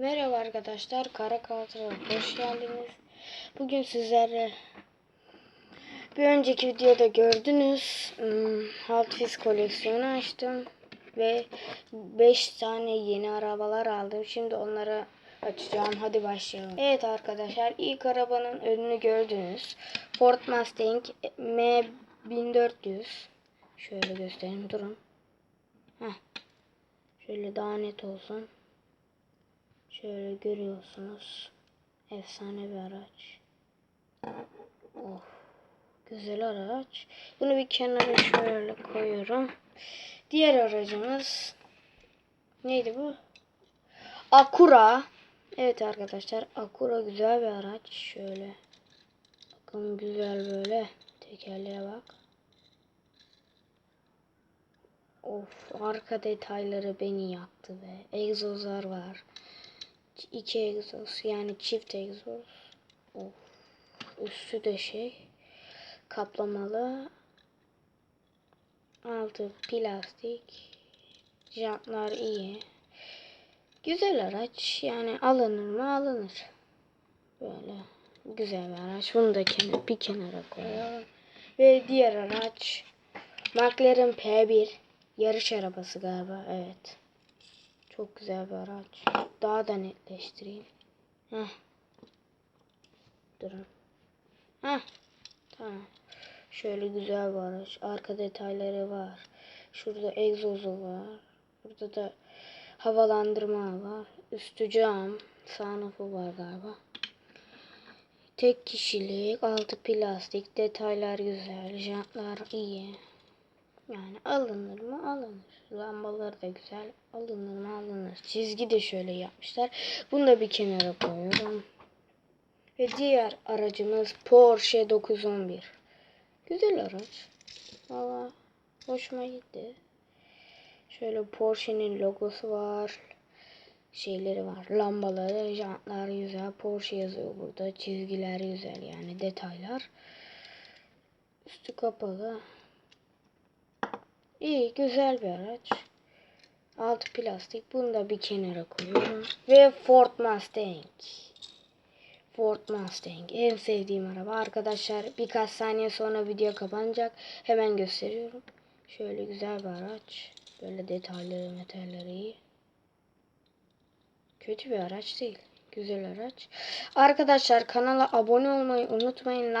Merhaba arkadaşlar, Kara Kaltıra hoş geldiniz. Bugün sizlerle bir önceki videoda gördünüz. Hmm, Wheels koleksiyonu açtım ve 5 tane yeni arabalar aldım. Şimdi onları açacağım. Hadi başlayalım. Evet arkadaşlar, ilk arabanın önünü gördünüz. Ford Mustang M1400. Şöyle göstereyim, durun. Heh. Şöyle daha net olsun. Şöyle görüyorsunuz. Efsane bir araç. Oh. Güzel araç. Bunu bir kenara şöyle koyuyorum. Diğer aracımız neydi bu? Acura. Evet arkadaşlar Acura güzel bir araç. Şöyle. Bakın güzel böyle. Tekerleğe bak. Of arka detayları beni yaktı be. Egzozlar var. İki egzoz yani çift egzoz. Of. Üstü de şey kaplamalı. Altı plastik. Jantlar iyi. Güzel araç. Yani alınır mı alınır. Böyle güzel bir araç. Bunu da kenar, bir kenara koyalım. Ve diğer araç McLaren P1 yarış arabası galiba. Evet. Çok güzel bir araç. Daha da netleştireyim. Heh. Durun. Heh. Tamam. Şöyle güzel bir araç. Arka detayları var. Şurada egzozu var. Burada da havalandırma var. Üstü cam. Sunroof'u var galiba. Tek kişilik. Altı plastik. Detaylar güzel. Jantlar iyi. Yani alınır mı alınır. Lambaları da güzel. Alınır mı alınır. Çizgi de şöyle yapmışlar. Bunu da bir kenara koyuyorum. Ve diğer aracımız Porsche 911. Güzel araç. Valla hoşuma gitti. Şöyle Porsche'nin logosu var. Şeyleri var. Lambaları, jantlar güzel. Porsche yazıyor burada. Çizgiler güzel yani detaylar. Üstü kapalı. İyi güzel bir araç. Altı plastik. Bunu da bir kenara koyuyorum. Ve Ford Mustang. Ford Mustang. En sevdiğim araba. Arkadaşlar birkaç saniye sonra video kapanacak. Hemen gösteriyorum. Şöyle güzel bir araç. Böyle detayları, metalleri iyi. Kötü bir araç değil. Güzel araç. Arkadaşlar kanala abone olmayı unutmayın. Like